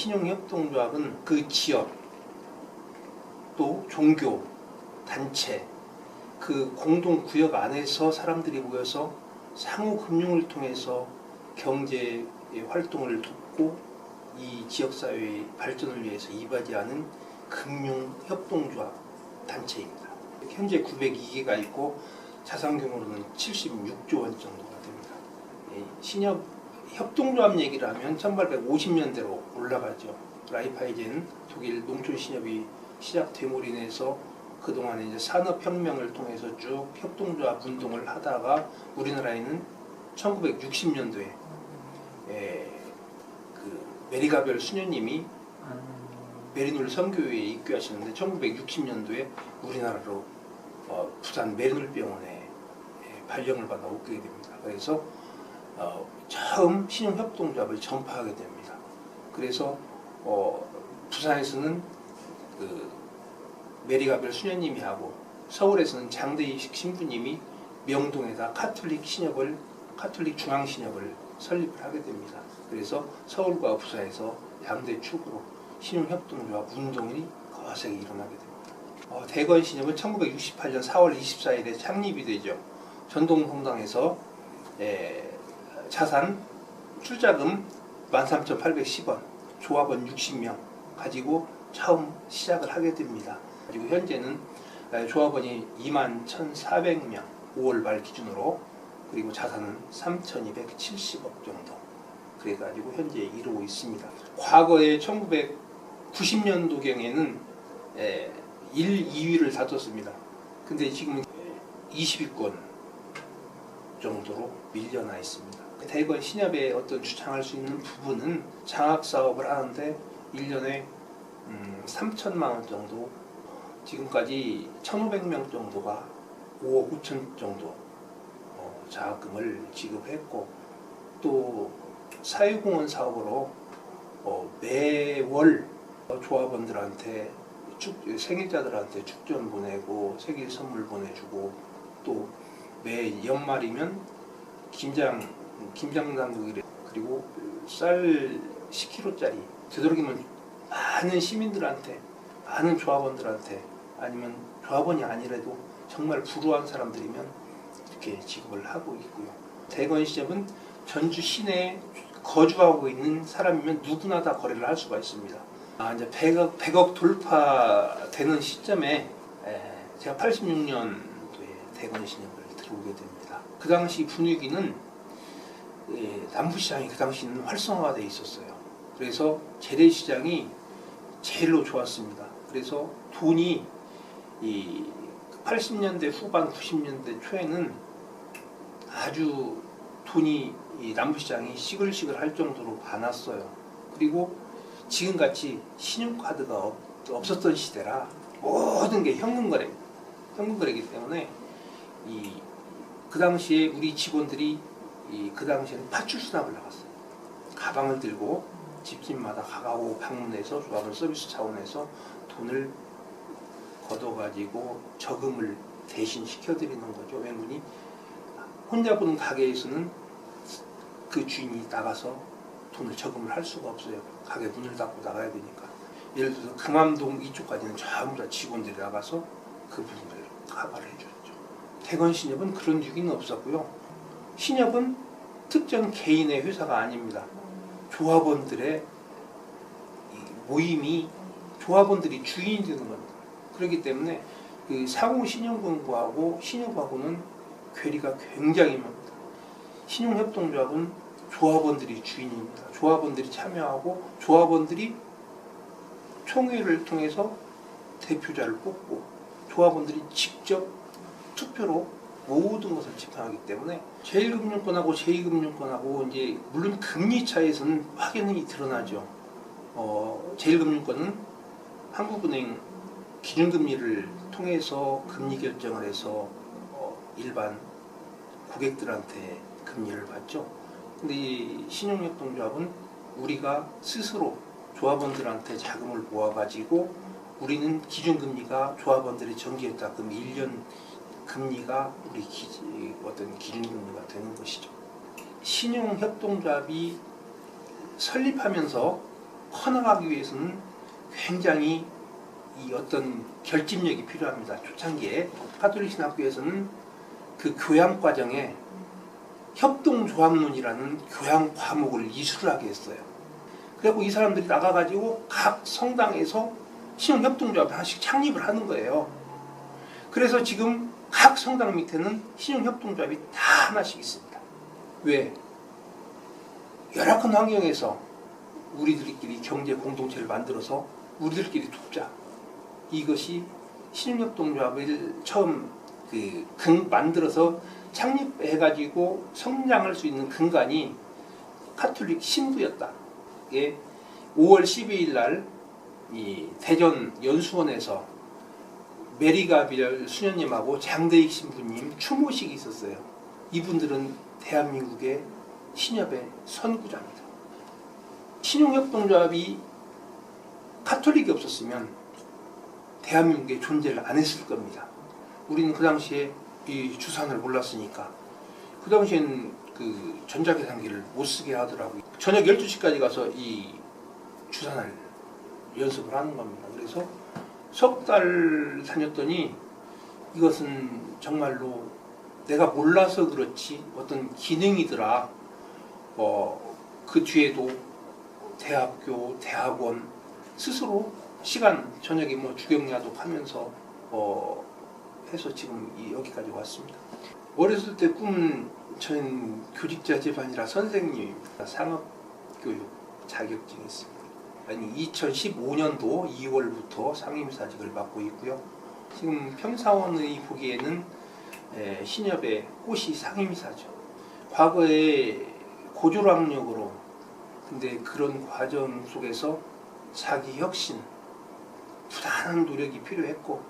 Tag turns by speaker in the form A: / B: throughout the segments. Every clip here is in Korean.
A: 신용협동조합은 그 지역 또 종교 단체 그 공동 구역 안에서 사람들이 모여서 상호 금융을 통해서 경제 활동을 돕고 이 지역 사회의 발전을 위해서 이바지하는 금융 협동조합 단체입니다. 현재 902개가 있고 자산 규모로는 76조 원 정도가 됩니다. 예, 신협 협동조합 얘기를 하면 1850년대로 올라가죠. 라이파이젠 독일 농촌 신협이 시작 됨으로 인해서 그동안에 이제 산업혁명을 통해서 쭉 협동조합 운동을 하다가 우리나라에는 1960년도에 예, 그 메리가별 수녀님이 메리놀 선교회에 입교하시는데 1960년도에 우리나라로 어, 부산 메리놀 병원에 예, 발령을 받아 오게 됩니다. 그래서 어, 처음 신용협동조합을 전파하게 됩니다. 그래서 어, 부산에서는 그 메리가별 수녀님이 하고 서울에서는 장대희식 신부님이 명동에다 카톨릭 신협을 카톨릭 중앙 신협을 설립을 하게 됩니다. 그래서 서울과 부산에서 양대 축으로 신용협동조합 운동이 거세게 일어나게 됩니다. 어, 대건 신협은 1968년 4월 24일에 창립이 되죠. 전동성당에서 에, 자산 출자금 13,810원, 조합원 60명 가지고 처음 시작을 하게 됩니다. 그리고 현재는 에, 조합원이 21,400명 5월 말 기준으로 그리고 자산은 3,270억 정도 그래가지고 현재 이루고 있습니다. 과거에 1990년도경에는 1, 2위를 다퉜습니다. 근데 지금 20위권 정도로 밀려나 있습니다. 대건 신협에 어떤 주창할 수 있는 부분은 장학 사업을 하는데 1년에 음, 3천만 원 정도 지금까지 1,500명 정도가 5억 5천 정도 어, 장학금을 지급했고 또 사회공헌 사업으로 어, 매월 조합원들한테 축, 생일자들한테 축전 보내고 생일 선물 보내주고 또 매 연말이면 김장 김장 당국이래 그리고 쌀 10kg짜리 되도록이면 많은 시민들한테 많은 조합원들한테 아니면 조합원이 아니라도 정말 불우한 사람들이면 이렇게 지급을 하고 있고요. 대건 시점은 전주 시내에 거주하고 있는 사람이면 누구나 다 거래를 할 수가 있습니다. 아, 이제 100억, 100억 돌파되는 시점에 에, 제가 86년도에 대건 신협을 들어오게 됩니다. 그 당시 분위기는 예, 남부시장이 그 당시는 활성화되어 있었어요. 그래서 재래시장이 제일로 좋았습니다. 그래서 돈이 이 80년대 후반 90년대 초에는 아주 돈이 이 남부시장이 시글시글 할 정도로 많았어요. 그리고 지금같이 신용카드가 없, 없었던 시대라 모든 게 현금거래, 현금거래이기 때문에 이 그 당시에 우리 직원들이 이 그 당시에는 파출 수납을 나갔어요. 가방을 들고 집집마다 가가고 방문해서 조합원 서비스 차원에서 돈을 걷어가지고 저금을 대신 시켜드리는 거죠. 왜냐면 혼자 보는 가게에서는 그 주인이 나가서 돈을 저금을 할 수가 없어요. 가게 문을 닫고 나가야 되니까. 예를 들어서 금암동 이쪽까지는 전부 다 직원들이 나가서 그 부분을 커버를 해줬죠. 대건 신협은 그런 유기는 없었고요. 신협은 특정 개인의 회사가 아닙니다. 조합원들의 모임이 조합원들이 주인이 되는 겁니다. 그렇기 때문에 그 상호 신용금고하고 신협하고는 괴리가 굉장히 멉니다. 신용협동조합은 조합원들이 주인입니다. 조합원들이 참여하고 조합원들이 총회를 통해서 대표자를 뽑고 조합원들이 직접 투표로 모든 것을 집행하기 때문에 제1금융권하고 제2금융권하고 이제 물론 금리 차이에서는 확연히 드러나죠. 어, 제1금융권은 한국은행 기준금리를 통해서 금리 결정을 해서 어, 일반 고객들한테 금리를 받죠. 근데 이 신용협동조합은 우리가 스스로 조합원들한테 자금을 모아가지고 우리는 기준금리가 조합원들이 정기했다. 그럼 1년 금리가 우리 기, 어떤 기준금리가 되는 것이죠. 신용협동조합이 설립하면서 커나가기 위해서는 굉장히 이 어떤 결집력이 필요합니다. 초창기에 가톨릭 신학교에서는 그 교양 과정에 협동조합론이라는 교양 과목을 이수를 하게 했어요. 그리고 이 사람들이 나가가지고 각 성당에서 신용협동조합을 하나씩 창립을 하는 거예요. 그래서 지금 각 성당 밑에는 신용협동조합이 다 하나씩 있습니다. 왜? 열악한 환경에서 우리들끼리 경제 공동체를 만들어서 우리들끼리 돕자. 이것이 신용협동조합을 처음 그 근, 만들어서 창립해가지고 성장할 수 있는 근간이 카톨릭 신부였다. 예, 5월 12일 날 이 대전 연수원에서 메리가빌 수녀님하고 장대익 신부님 추모식이 있었어요. 이분들은 대한민국의 신협의 선구자입니다. 신용협동조합이 카톨릭이 없었으면 대한민국에 존재를 안 했을 겁니다. 우리는 그 당시에 이 주산을 몰랐으니까 그 당시엔 그 전자계산기를 못 쓰게 하더라고요. 저녁 12시까지 가서 이 주산을 연습을 하는 겁니다. 그래서 석 달 다녔더니 이것은 정말로 내가 몰라서 그렇지 어떤 기능이더라. 어, 그 뒤에도 대학교, 대학원 스스로 시간 저녁에 뭐 주경야독 하면서 어, 해서 지금 이 여기까지 왔습니다. 어렸을 때 꿈은 저는 교직자 집안이라 선생님입니다. 상업교육 자격증이 있습니다. 아니 2015년도 2월부터 상임사직을 맡고 있고요. 지금 평사원의 보기에는 에, 신협의 꽃이 상임사죠. 과거에 고졸학력으로 근데 그런 과정 속에서 자기 혁신, 부단한 노력이 필요했고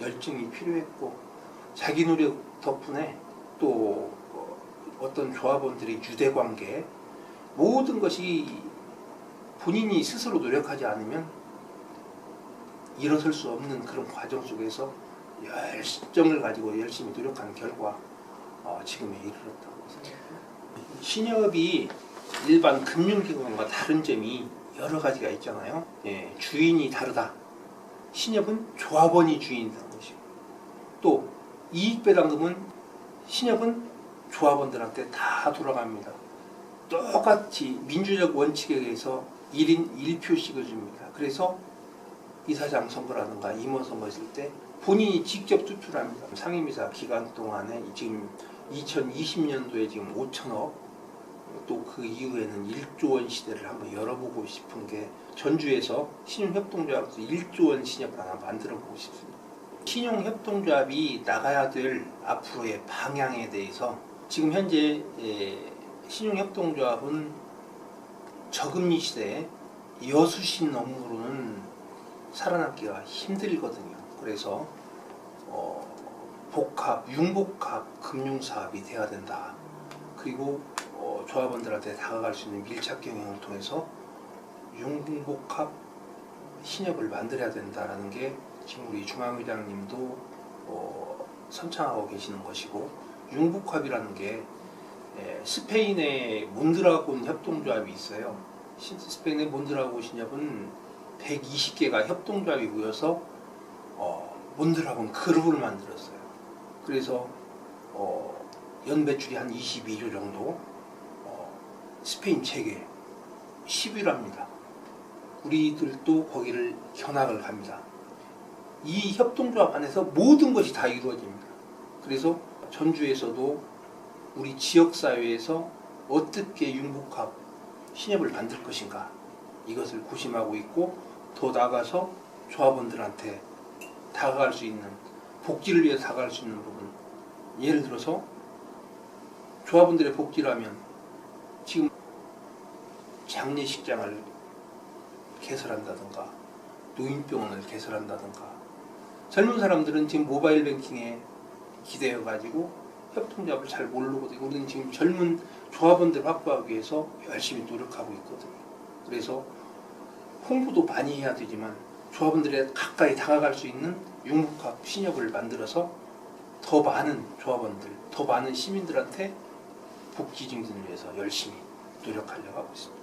A: 열정이 필요했고 자기 노력 덕분에 또 어떤 조합원들의 유대관계 모든 것이 본인이 스스로 노력하지 않으면 일어설 수 없는 그런 과정 속에서 열정을 가지고 열심히 노력한 결과 어, 지금에 이르렀다고 생각합니다. 신협이 일반 금융기관과 다른 점이 여러 가지가 있잖아요. 예, 주인이 다르다. 신협은 조합원이 주인이라는 것이고 또 이익배당금은 신협은 조합원들한테 다 돌아갑니다. 똑같이 민주적 원칙에 의해서 1인 1표씩을 줍니다. 그래서 이사장 선거라든가 임원 선거 있을 때 본인이 직접 투표합니다. 상임이사 기간 동안에 지금 2020년도에 지금 5천억 또 그 이후에는 1조 원 시대를 한번 열어보고 싶은 게 전주에서 신용협동조합에서 1조 원 신협을 하나 만들어 보고 싶습니다. 신용협동조합이 나가야 될 앞으로의 방향에 대해서 지금 현재 예, 신용협동조합은 저금리 시대에 여수신 업무로는 살아남기가 힘들거든요. 그래서 어, 복합, 융복합 금융사업이 돼야 된다. 그리고 어, 조합원들한테 다가갈 수 있는 밀착 경영을 통해서 융복합 신협을 만들어야 된다라는 게 지금 우리 중앙회장님도 어, 선창하고 계시는 것이고 융복합이라는 게 에, 스페인의 몬드라곤 협동조합이 있어요. 시- 스페인의 몬드라곤 신협은 120개가 협동조합이 모여서 어, 몬드라곤 그룹을 만들었어요. 그래서 어, 연배출이 한 22조 정도 어, 스페인 체계 10위랍니다. 우리들도 거기를 견학을 갑니다. 이 협동조합 안에서 모든 것이 다 이루어집니다. 그래서 전주에서도 우리 지역사회에서 어떻게 융복합 신협을 만들 것인가 이것을 고심하고 있고 더 나아가서 조합원들한테 다가갈 수 있는 복지를 위해 다가갈 수 있는 부분. 예를 들어서 조합원들의 복지라면 지금 장례식장을 개설한다든가 노인병원을 개설한다든가. 젊은 사람들은 지금 모바일 뱅킹에 기대어 가지고 협동조합을 잘 모르거든요. 우리는 지금 젊은 조합원들 확보하기 위해서 열심히 노력하고 있거든요. 그래서 홍보도 많이 해야 되지만 조합원들에 가까이 다가갈 수 있는 융복합 신협을 만들어서 더 많은 조합원들, 더 많은 시민들한테 복지 증진을 위해서 열심히 노력하려고 하고 있습니다.